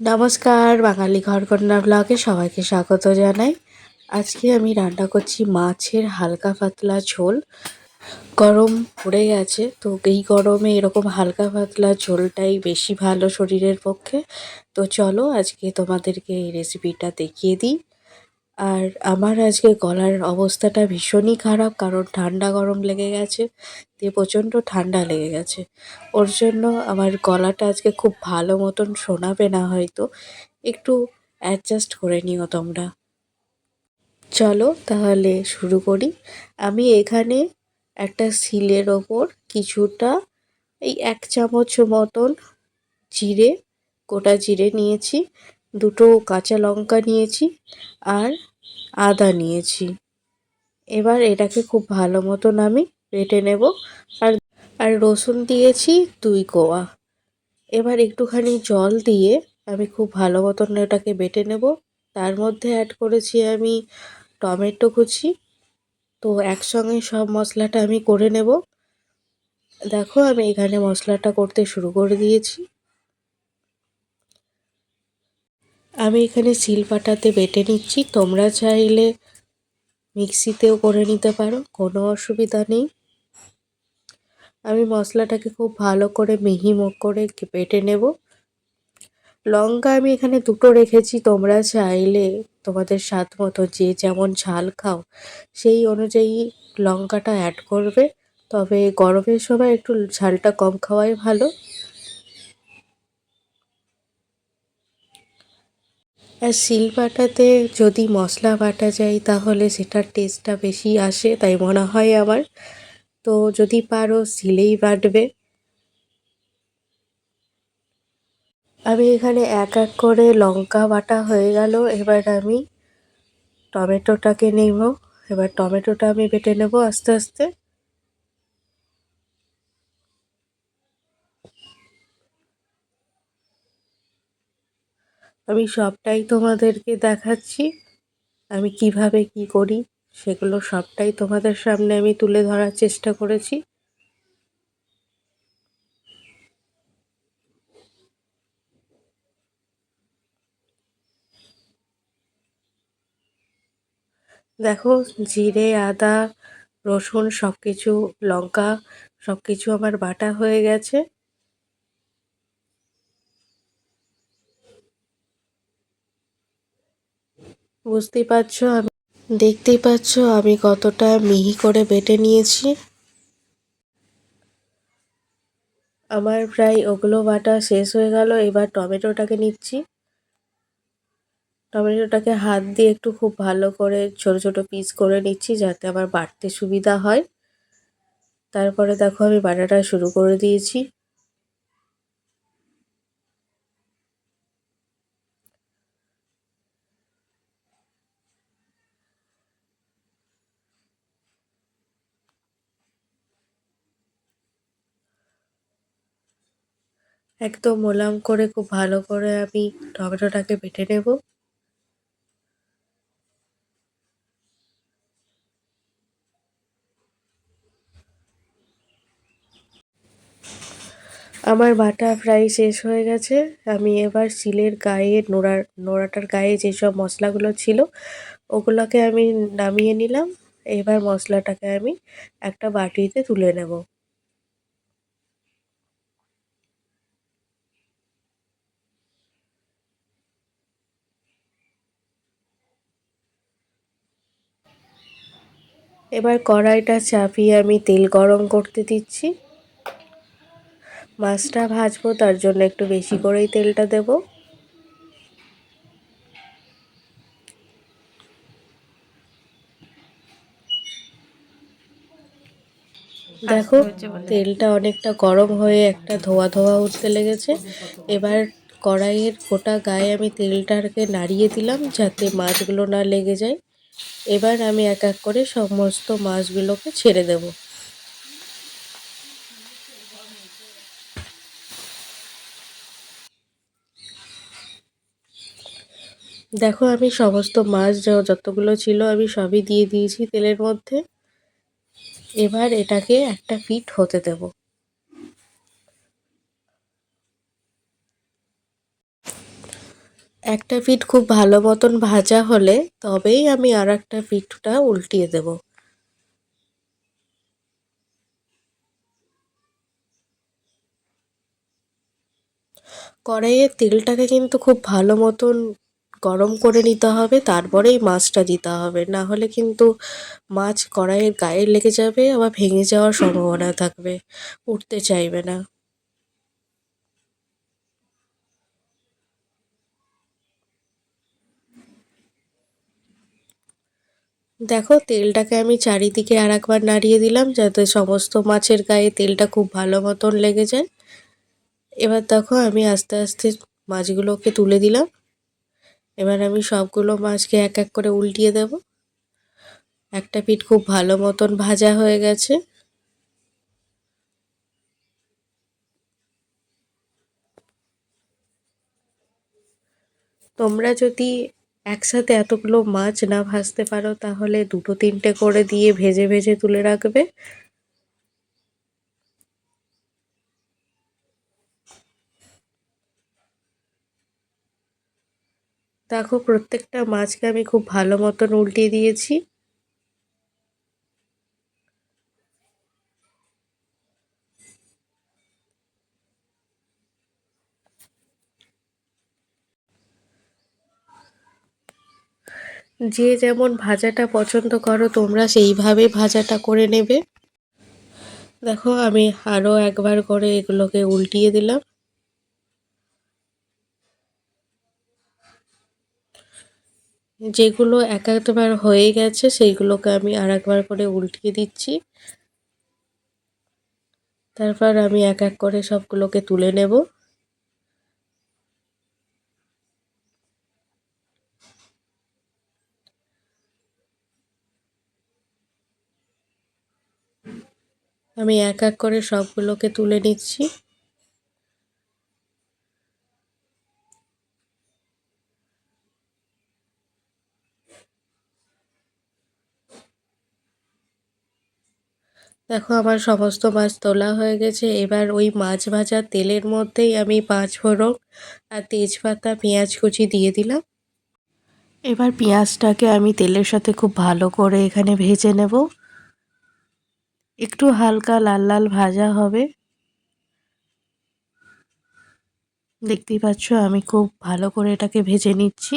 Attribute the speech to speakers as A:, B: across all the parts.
A: নমস্কার, বাঙালি ঘরকন্যা ব্লগে সবাইকে স্বাগত জানাই। আজকে আমি রান্না করছি মাছের হালকা পাতলা ঝোল। গরম পড়ে গেছে, তো এই গরমে এরকম হালকা পাতলা ঝোলটাই বেশি ভালো শরীরের পক্ষে। তো চলো আজকে তোমাদেরকে এই রেসিপিটা দেখিয়ে দিই। আর আমার আজকে গলার অবস্থাটা ভীষণই খারাপ, কারণ ঠান্ডা গরম লেগে গেছে, দিয়ে প্রচণ্ড ঠান্ডা লেগে গেছে। ওর জন্য আমার গলাটা আজকে খুব ভালো মতন শোনাবে না হয়তো, একটু অ্যাডজাস্ট করে নিও তোমরা। চলো তাহলে শুরু করি। আমি এখানে একটা শিলের ওপর কিছুটা এই এক চামচ মতন জিরে, গোটা জিরে নিয়েছি। দুটো কাঁচা লঙ্কা নিয়েছি আর আদা নিয়েছি। এবার এটাকে খুব ভালো মতন আমি বেটে নেব। আর আর রসুন দিয়েছি দুই কোয়া। এবার একটুখানি জল দিয়ে আমি খুব ভালো মতন এটাকে বেটে নেব। তার মধ্যে অ্যাড করেছি আমি টমেটো কুচি। তো একসঙ্গে সব মশলাটা আমি করে নেব। দেখো আমি এখানে মশলাটা করতে শুরু করে দিয়েছি। আমি এখানে শিলপাটাতে বেটে নিচ্ছি। তোমরা চাইলে মিক্সিতেও করে নিতে পারো, কোনো অসুবিধা নেই। আমি মশলাটাকে খুব ভালো করে মিহি মুখ করে বেটে নেব। লঙ্কা আমি এখানে দুটো রেখেছি, তোমরা চাইলে তোমাদের স্বাদ মতো যে যেমন ঝাল খাও, সেই অনুযায়ী লঙ্কাটা অ্যাড করবে। তবে গরমের সময় একটু ঝালটা কম খাওয়াই ভালো। আর শিল বাটাতে যদি মশলা বাটা যায় তাহলে সেটার টেস্টটা বেশি আসে, তাই মনে হয় আমার। তো যদি পারো শিলেই বাটবে। আমি এখানে এক এক করে লঙ্কা বাটা হয়ে গেল, এবার আমি টমেটোটাকে নেব। এবার টমেটোটা আমি বেটে নেব আস্তে আস্তে। আমি সবটাই তোমাদেরকে দেখাচ্ছি। আমি কীভাবে কি করি সেগুলো সবটাই তোমাদের সামনে আমি তুলে ধরার চেষ্টা করেছি। দেখো, জিরে, আদা, রসুন সব কিছু লঙ্কা সব কিছু আমার বাটা হয়ে গেছে। বুঝতেই পারছ আমি, দেখতেই পাচ্ছ আমি কতটা মিহি করে বেটে নিয়েছি। আমার প্রায় ওগুলো বাটা শেষ হয়ে গেল, এবার টমেটোটাকে নিচ্ছি। টমেটোটাকে হাত দিয়ে একটু খুব ভালো করে ছোট ছোট পিস করে নিচ্ছি যাতে আমার বাটতে সুবিধা হয়। তারপরে দেখো আমি বাটাটা শুরু করে দিয়েছি। একদম মোলাম করে খুব ভালো করে আমি টমেটোটাকে বেটে নেব। আমার বাটা প্রায় শেষ হয়ে গেছে। আমি এবার শিলের গায়ে নোড়ার নোড়াটার গায়ে যেসব মশলাগুলো ছিল, ওগুলোকে আমি নামিয়ে নিলাম। এবার মশলাটাকে আমি একটা বাটিতে তুলে নেব। এবার কড়াইটা চাপিয়ে আমি তেল গরম করতে দিচ্ছি। মাছটা ভাজবো, তার জন্য একটু বেশি করেই তেলটা দেব। দেখো, তেলটা অনেকটা গরম হয়ে একটা ধোয়া ধোয়া উঠতে লেগেছে। এবার কড়াইয়ের গোটা গায়ে আমি তেলটাকে নাড়িয়ে দিলাম যাতে মাছগুলো না লেগে যায়। এবার আমি এক এক করে সমস্ত মাছগুলোকে ছেড়ে দেব। দেখো, আমি সমস্ত মাছ যতগুলো ছিল আমি সবই দিয়ে দিয়েছি তেলের মধ্যে। এবার এটাকে একটা পিঠ হতে দেব। একটা পিঠ খুব ভালো মতন ভাজা হলে তবেই আমি আর একটা পিঠটা উল্টিয়ে দেব। কড়াইয়ের তেলটাকে কিন্তু খুব ভালো মতন গরম করে নিতে হবে, তারপরেই মাছটা দিতে হবে। না হলে কিন্তু মাছ কড়াইয়ের গায়ে লেগে যাবে, আবার ভেঙে যাওয়ার সম্ভাবনা থাকবে, উঠতে চাইবে না। দেখো, তেলটাকে আমি চারিদিকে আর একবার নাড়িয়ে দিলাম যাতে সমস্ত মাছের গায়ে তেলটা খুব ভালো মতন লেগে যায়। এবার দেখো, আমি আস্তে আস্তে মাছগুলোকে তুলে দিলাম। এবার আমি সবগুলো মাছকে এক এক করে উল্টিয়ে দেব। একটা পিঠ খুব ভালো মতন ভাজা হয়ে গেছে। তোমরা যদি একসাথে এতগুলো মাছ না ভাজতে পারো, তাহলে দুটো তিনটে করে দিয়ে ভেজে ভেজে তুলে রাখবে। দেখো, প্রত্যেকটা মাছকে আমি খুব ভালো মতন উল্টিয়ে দিয়েছি। যে যেমন ভাজাটা পছন্দ করো, তোমরা সেইভাবে ভাজাটা করে নেবে। দেখো, আমি আরও একবার করে এগুলোকে উল্টিয়ে দিলাম। যেগুলো এক একবার হয়ে গেছে, সেইগুলোকে আমি আর একবার করে উল্টিয়ে দিচ্ছি। তারপর আমি এক এক করে সবগুলোকে তুলে নেব। আমি এক এক করে সবগুলোকে তুলে নিচ্ছি। দেখো, আমার সমস্ত মাছ তোলা হয়ে গেছে। এবার ওই মাছ ভাজা তেলের মধ্যেই আমি পাঁচ ফোড়ন আর তেজপাতা, পেঁয়াজ কুচি দিয়ে দিলাম। এবার পেঁয়াজটাকে আমি তেলের সাথে খুব ভালো করে এখানে ভেজে নেব। একটু হালকা লাল লাল ভাজা হবে। দেখতেই পাচ্ছ আমি খুব ভালো করে এটাকে ভেজে নিচ্ছি।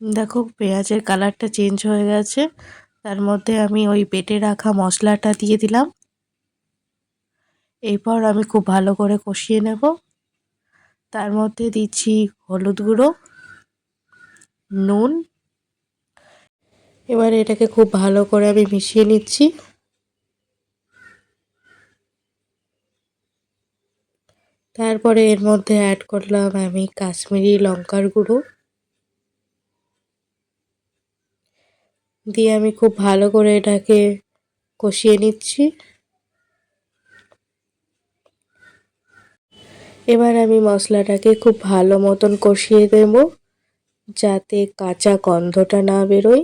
A: দেখো পেঁয়াজের কালারটা চেঞ্জ হয়ে গেছে। তার মধ্যে আমি ওই বেটে রাখা মশলাটা দিয়ে দিলাম। এরপর আমি খুব ভালো করে কষিয়ে নেব। তার মধ্যে দিচ্ছি হলুদ গুঁড়ো, নুন। এবার এটাকে খুব ভালো করে আমি মিশিয়ে নিচ্ছি। তারপরে এর মধ্যে অ্যাড করলাম আমি কাশ্মীরি লঙ্কার গুঁড়ো। দিয়ে আমি খুব ভালো করে এটাকে কষিয়ে নিচ্ছি। এবার আমি মশলাটাকে খুব ভালো মতন কষিয়ে দেব যাতে কাঁচা গন্ধটা না বেরোয়।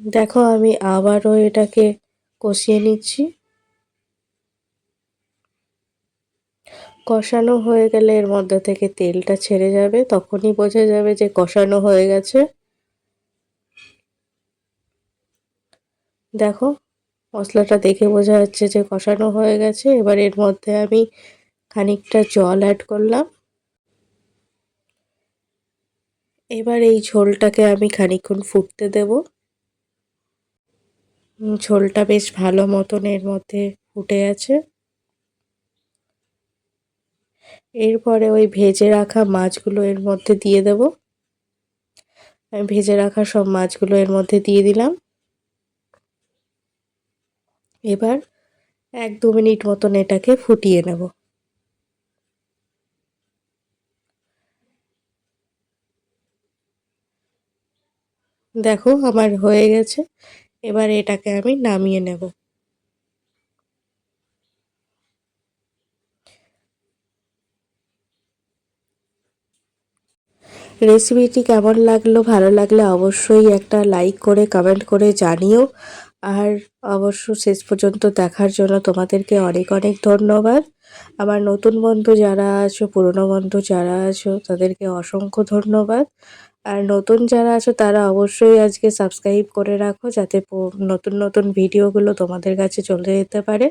A: দেখো, আমি আবারও এটাকে কষিয়ে নিচ্ছি। কষানো হয়ে গেলে এর মধ্যে থেকে তেলটা ছেড়ে যাবে, তখনই বোঝা যাবে যে কষানো হয়ে গেছে। দেখো, মশলাটা দেখে বোঝা যাচ্ছে যে কষানো হয়ে গেছে। এবার এর মধ্যে আমি খানিকটা জল অ্যাড করলাম। এবার এই ঝোলটাকে আমি খানিক্ষণ ফুটতে দেব। ঝোলটা বেশ ভালো মতন এর মধ্যে ফুটে আছে। এরপরে ওই ভেজে রাখা মাছগুলো এর মধ্যে দিয়ে দেব। আমি ভেজে রাখা সব মাছগুলো এর মধ্যে দিয়ে দিলাম। এবার এক দু মিনিট মতন এটাকে ফুটিয়ে নেব। দেখো, আমার হয়ে গেছে। এবার এটাকে আমি নামিয়ে নেব। রেসিপিটি কেমন লাগল, ভালো লাগলে অবশ্যই একটা লাইক করে, কমেন্ট করে জানিও। আর অবশ্য শেষ পর্যন্ত দেখার জন্য তোমাদেরকে অনেক অনেক ধন্যবাদ। আমার নতুন বন্ধু যারা আছো, পুরনো বন্ধু যারা আছো, তাদেরকে অসংখ্য ধন্যবাদ। আর নতুন যারা আছো, তারা অবশ্যই আজকে সাবস্ক্রাইব করে রাখো, যাতে নতুন নতুন ভিডিওগুলো তোমাদের কাছে চলে যেতে পারে।